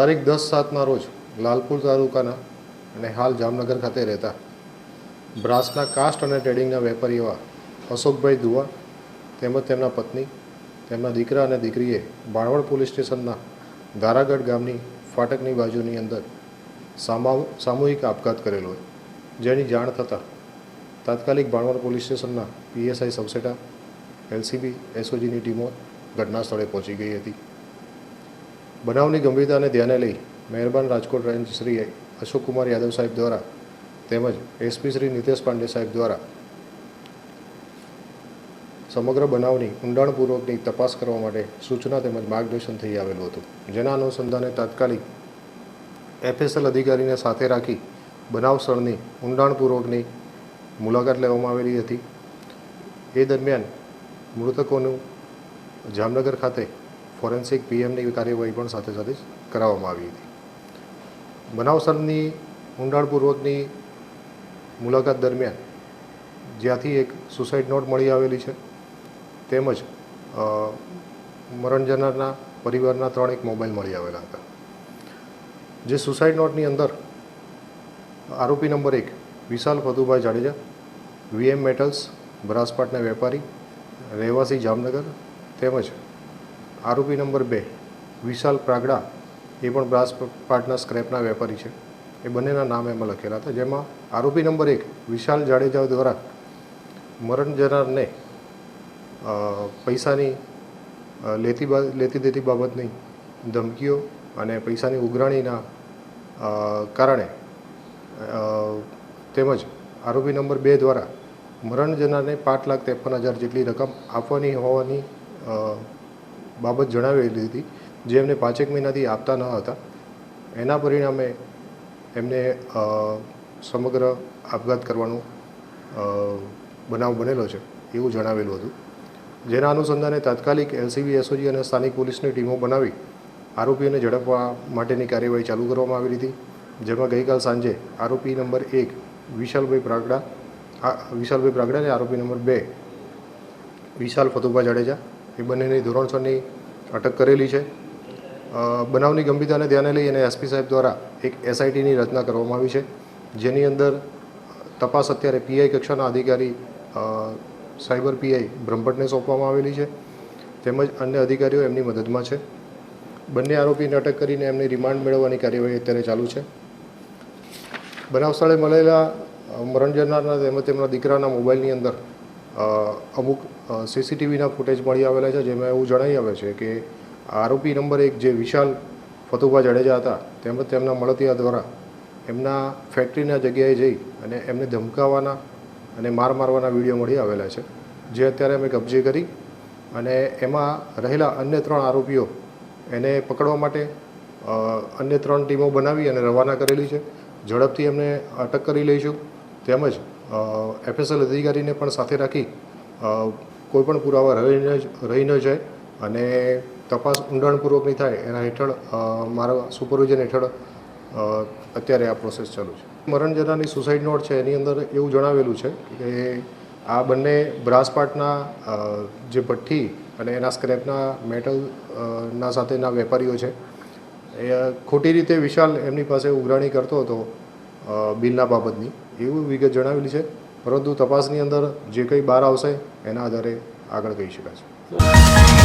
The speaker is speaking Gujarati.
તારીખ દસ સાતના રોજ લાલપુર તાલુકાના અને હાલ જામનગર ખાતે રહેતા બ્રાસના કાસ્ટ અને ટ્રેડિંગના વેપારી એવા અશોકભાઈ દુવા તેમજ તેમના પત્ની, તેમના દીકરા અને દીકરીએ બાણવડ પોલીસ સ્ટેશનના ધારાગઢ ગામની ફાટકની બાજુની અંદર સામા, સામૂહિક આપઘાત કરેલો હોય. જેની જાણ થતાં તાત્કાલિક બાણવડ પોલીસ સ્ટેશનના પીએસઆઈ સબસેટા એલસીબી, એસઓજીની ટીમો ઘટના સ્થળે પહોંચી ગઈ હતી. બનાવની ગંભીરતાને ધ્યાને લઈ મહેરબાન રાજકોટ રેન્જ શ્રી અશોકકુમાર યાદવ સાહેબ દ્વારા તેમજ એસપી શ્રી નિતેશ પાંડે સાહેબ દ્વારા સમગ્ર બનાવની ઊંડાણપૂર્વકની તપાસ કરવા માટે સૂચના તેમજ માર્ગદર્શન થઈ આવેલું હતું. જેના અનુસંધાને તાત્કાલિક એફએસએલ અધિકારીને સાથે રાખી બનાવ સ્થળની ઊંડાણપૂર્વકની મુલાકાત લેવામાં આવેલી હતી. એ દરમિયાન મૃતકોનું જામનગર ખાતે ફોરેન્સિક પીએમની કાર્યવાહી પણ સાથે સાથે કરાવવામાં આવી હતી. બનાવ સ્થળની ઊંડાણપૂર્વકની મુલાકાત દરમિયાન જ્યાંથી એક સુસાઇડ નોટ મળી આવેલી છે, તેમજ મરણ જનારના પરિવારના ત્રણ એક મોબાઈલ મળી આવેલા હતા. જે સુસાઇડ નોટની અંદર આરોપી નંબર એક વિશાલ ફતુભાઈ જાડેજા વીએમ મેટલ્સ, બ્રાસપાટના વેપારી, રહેવાસી જામનગર, તેમજ આરોપી નંબર બે, વિશાલ પ્રાગડા, એ પણ બ્રાસપાટના સ્ક્રેપના વેપારી છે. એ બંનેના નામ એમાં લખેલા હતા, જેમાં આરોપી નંબર એક, વિશાલ જાડેજા દ્વારા મરણ જનારને પૈસાની લેતી લેતી દેતી બાબતની ધમકીઓ અને પૈસાની ઉઘરાણીના કારણે તેમજ આરોપી નંબર બે દ્વારા મરણ જનારને પાંચ લાખ ત્રેપન હજાર જેટલી રકમ આપવાની હોવાની બાબત જણાવેલી હતી, જે એમને પાંચેક મહિનાથી આપતા ન હતા. એના પરિણામે એમને સમગ્ર આપઘાત કરવાનો બનાવ બનેલો છે, એવું જણાવેલું હતું. જેના અનુસંધાને તાત્કાલિક એલસીબી, એસઓજી અને સ્થાનિક પોલીસની ટીમો બનાવી આરોપીઓને ઝડપવા માટેની કાર્યવાહી ચાલુ કરવામાં આવી હતી. જેમાં ગઈકાલ સાંજે આરોપી નંબર એક વિશાલભાઈ પ્રાગડા વિશાલભાઈ પ્રાગડા અને આરોપી નંબર બે વિશાલ ફતુભા જાડેજા એ બંનેની ધોરણસરની અટક કરેલી છે. બનાવની ગંભીરતાને ધ્યાને લઈ અને એસપી સાહેબ દ્વારા એક એસઆઈટીની રચના કરવામાં આવી છે. જેની અંદર તપાસ અત્યારે પીઆઈ કક્ષાના અધિકારી સાયબર પીઆઈ બ્રહ્મભટ્ટને સોંપવામાં આવેલી છે. તેમજ અન્ય અધિકારીઓ એમની મદદમાં છે. બંને આરોપીને અટક કરીને એમની રિમાન્ડ મેળવવાની કાર્યવાહી અત્યારે ચાલુ છે. બનાવ સ્થળે મળેલા મરણ જનારના તેમજ તેમના દીકરાના મોબાઈલની અંદર અમુક સીસીટીવીના ફૂટેજ મળી આવેલા છે, જેમાં એવું જણાઈ આવે છે કે આરોપી નંબર એક જે વિશાલ ફતુભા જાડેજા હતા, તેમજ તેમના મળતિયા દ્વારા એમના ફેક્ટરીના જગ્યાએ જઈ અને એમને ધમકાવવાના અને માર મારવાના વીડિયો મળી આવેલા છે. જે અત્યારે અમે કબજે કરી અને એમાં રહેલા અન્ય ત્રણ આરોપીઓ એને પકડવા માટે અન્ય ત્રણ ટીમો બનાવી અને રવાના કરેલી છે. ઝડપથી એમને અટક કરી લઈશું. તેમજ એફએસએલ અધિકારીને પણ સાથે રાખી કોઈ પણ પુરાવા રહી ન રહી ન જાય અને તપાસ ઊંડાણપૂર્વકની થાય એના હેઠળ મારા સુપરવિઝન હેઠળ અત્યારે આ પ્રોસેસ ચાલુ છે. મરણ જનારની સુસાઇડ નોટ છે એની અંદર એવું જણાવેલું છે કે આ બંને બ્રાસપાટના જે ભઠ્ઠી અને એના સ્ક્રેપના મેટલ ના સાથેના વેપારીઓ છે, એ ખોટી રીતે વિશાલ એમની પાસે ઉઘરાણી કરતો હતો બિલના બાબતની. એવું વિગત જણાવેલી છે. પરંતુ તપાસની અંદર જે કંઈ બહાર આવશે એના આધારે આગળ કહી શકાશે